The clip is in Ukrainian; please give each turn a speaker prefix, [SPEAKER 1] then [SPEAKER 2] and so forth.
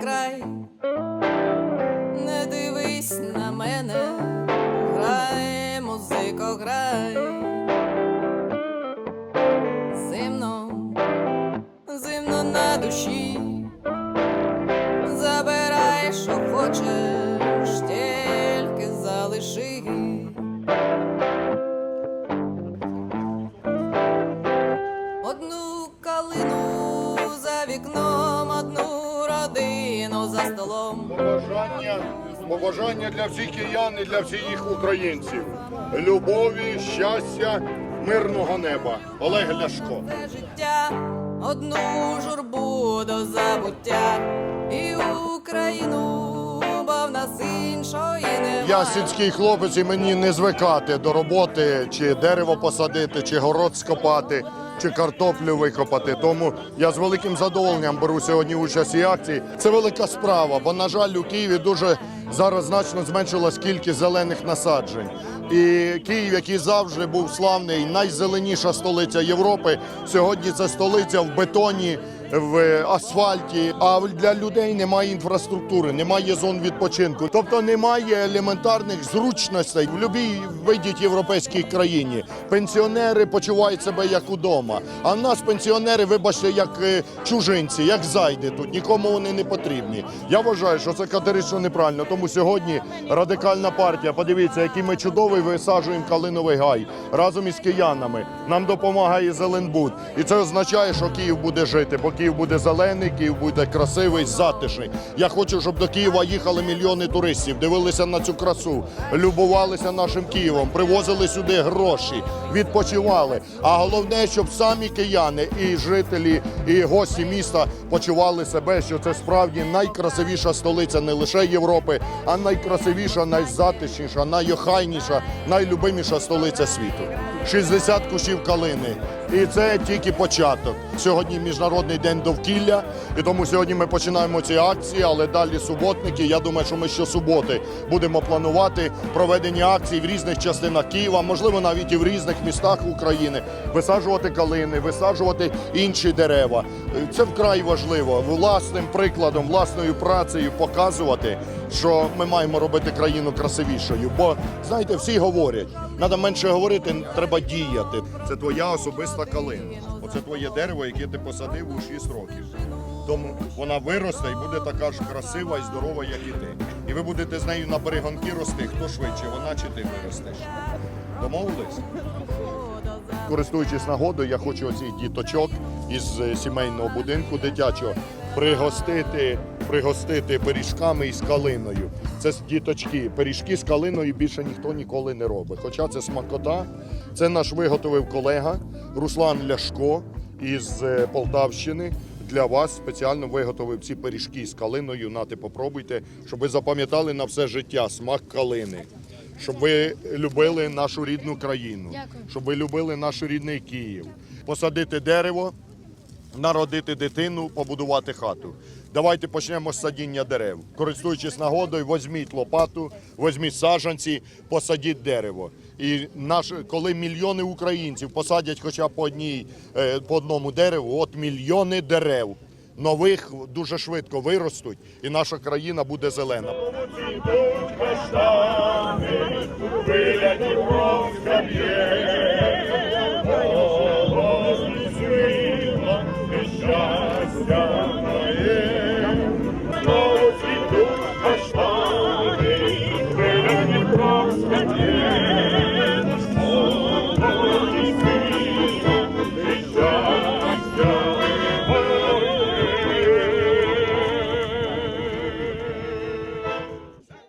[SPEAKER 1] край, не дивись на мене, грай, музико, грай. Зимно, зимно на душі, забирай, що хочеш, тільки залиши. Одну калину за вікном, одну родину за столом.
[SPEAKER 2] Побажання, побажання для всіх киян і для всіх українців. Любові, щастя, мирного неба. Олег Ляшко.
[SPEAKER 1] Це життя, одну журбу до забуття,
[SPEAKER 2] Я сільський хлопець і мені не звикати до роботи, чи дерево посадити, чи город скопати, чи картоплю викопати. Тому я з великим задоволенням беру сьогодні участь у акції. Це велика справа, бо, на жаль, у Києві дуже зараз значно зменшилась кількість зелених насаджень. І Київ, який завжди був славний, найзеленіша столиця Європи, сьогодні це столиця в бетоні, в асфальті. А для людей немає інфраструктури, немає зон відпочинку. Тобто немає елементарних зручностей в будь-якій вийдіть європейській країні. Пенсіонери почувають себе як удома. А в нас пенсіонери, вибачте, як е, чужинці, як зайди тут. Нікому вони не потрібні. Я вважаю, що це категорично неправильно. Тому сьогодні радикальна партія. Подивіться, який ми чудовий висаджуємо калиновий гай разом із киянами. Нам допомагає Зеленбуд. І це означає, що Київ буде жити, бо Київ буде зелений, Київ буде красивий, затишний. Я хочу, щоб до Києва їхали мільйони туристів, дивилися на цю красу, любувалися нашим Києвом, привозили сюди гроші, відпочивали. А головне, щоб самі кияни і жителі, і гості міста почували себе, що це справді найкрасивіша столиця не лише Європи, а найкрасивіша, найзатишніша, найохайніша, найлюбиміша столиця світу. 60 кущів калини. І це тільки початок. Сьогодні міжнародний день довкілля, і тому сьогодні ми починаємо ці акції, але далі суботники. Я думаю, що ми щосуботи будемо планувати проведення акцій в різних частинах Києва, можливо, навіть і в різних містах України, висаджувати калини, висаджувати інші дерева. Це вкрай важливо власним прикладом, власною працею показувати, що ми маємо робити країну красивішою. Бо знаєте, всі говорять, треба менше говорити, треба діяти. Це твоя особиста калина. Оце твоє дерево, яке ти посадив у 6 років. Тому вона виросте і буде така ж красива і здорова, як і ти. І ви будете з нею на перегонки рости. Хто швидше, вона чи ти виростеш? Домовились? Користуючись нагодою, я хочу оцих діточок із е, сімейного будинку дитячого пригостити, пригостити пиріжками із калиною. Це діточки. Пиріжки з калиною більше ніхто ніколи не робить. Хоча це смакота. Це наш виготовив колега Руслан Ляшко із е, Полтавщини. Для вас спеціально виготовив ці пиріжки з калиною. Нате, попробуйте, щоб ви запам'ятали на все життя смак калини. Щоб ви любили нашу рідну країну, щоб ви любили наш рідний Київ, посадити дерево, народити дитину, побудувати хату. Давайте почнемо з садіння дерев. Користуючись нагодою, візьміть лопату, візьміть саджанці, посадіть дерево. І наш, коли мільйони українців посадять хоча б по одній, е, по одному дереву, от мільйони дерев нових дуже швидко виростуть, і наша країна буде зелена.
[SPEAKER 3] Б'є,